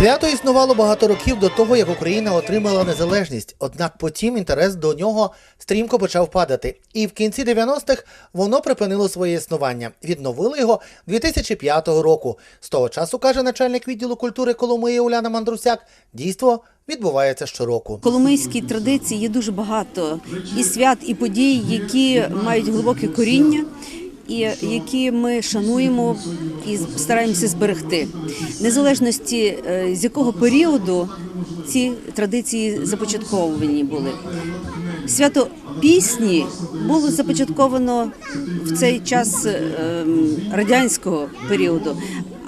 Свято існувало багато років до того, як Україна отримала незалежність. Однак потім інтерес до нього стрімко почав падати. І в кінці 90-х воно припинило своє існування. Відновили його 2005 року. З того часу, каже начальник відділу культури Коломиї Уляна Мандрусяк, дійство відбувається щороку. Коломийській традиції є дуже багато і свят, і подій, які мають глибоке коріння. І які ми шануємо і стараємося зберегти, незалежності е, з якого періоду ці традиції започатковані були. Свято пісні було започатковано в цей час е, радянського періоду.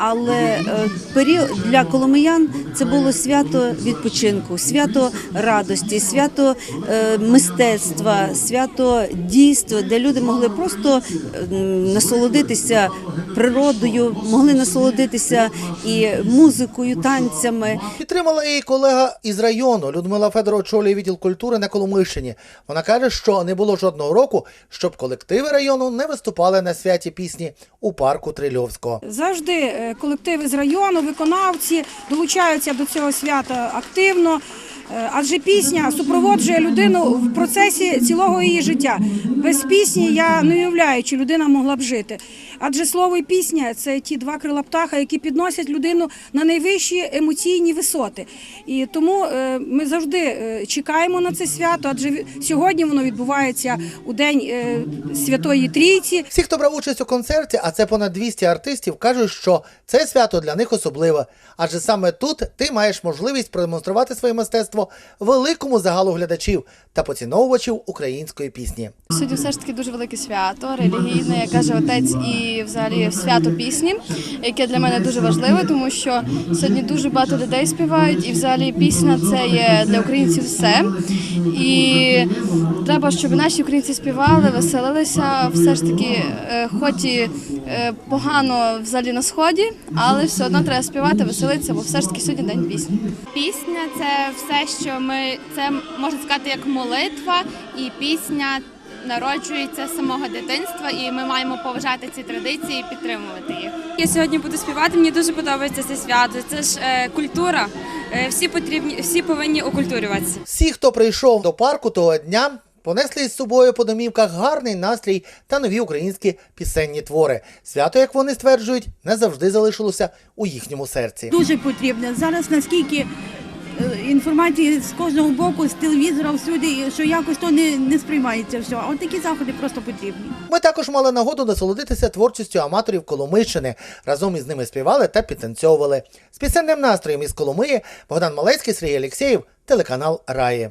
Але е, період для коломиян це було свято відпочинку, свято радості, свято е, мистецтва, свято дійства, де люди могли просто е, насолодитися природою, могли насолодитися і музикою, танцями. Підтримала її колега із району Людмила Федорова очолює відділ культури на Коломийщині. Вона каже, що не було жодного року, щоб колективи району не виступали на святі пісні у парку Трильовського. Завжди колективи з району, виконавці долучаються до цього свята активно. Е, Адже пісня супроводжує людину в процесі цілого її життя. Без пісні я не уявляю, чи людина могла б жити. Адже слово і пісня це ті два крила птаха, які підносять людину на найвищі емоційні висоти. І тому е, ми завжди е, чекаємо на це свято, адже сьогодні воно відбувається у день Святої Трійці. Всі, хто брав участь у концерті, а це понад 200 артистів, кажуть, що це свято для них особливе. Адже саме тут ти маєш можливість продемонструвати своє мистецтво великому загалу глядачів та поціновувачів української пісні. Сьогодні все ж таки дуже велике свято, релігійне, як каже отець, і взагалі свято пісні, яке для мене дуже важливе, тому що сьогодні дуже багато людей співають, і взагалі пісня це є для українців все. І треба, щоб наші українці співали, веселилися. Все ж таки, е, хоч і погано взагалі на сході, але все одно треба співати, веселитися, бо все ж таки сьогодні день пісні. Пісня це все, що ми це можна сказати як молитва, і пісня народжується з самого дитинства, і ми маємо поважати ці традиції і підтримувати їх. Я сьогодні буду співати. Мені дуже подобається це свято. Це ж е, культура. Е, всі потрібні, всі повинні окультурюватися. Всі, хто прийшов до парку того дня, понесли із собою по домівках гарний настрій та нові українські пісенні твори. Свято, як вони стверджують, не завжди залишилося у їхньому серці. дуже потрібне. Зараз наскільки е, інформації з кожного боку, з телевізора, всюди, що якось то не, не сприймається все. А от такі заходи просто потрібні. Ми також мали нагоду насолодитися творчістю аматорів Коломийщини. Разом із ними співали та підтанцьовували. З пісенним настроєм із Коломиї Богдан Малецький, Сергій Алєксєєв, телеканал Раї.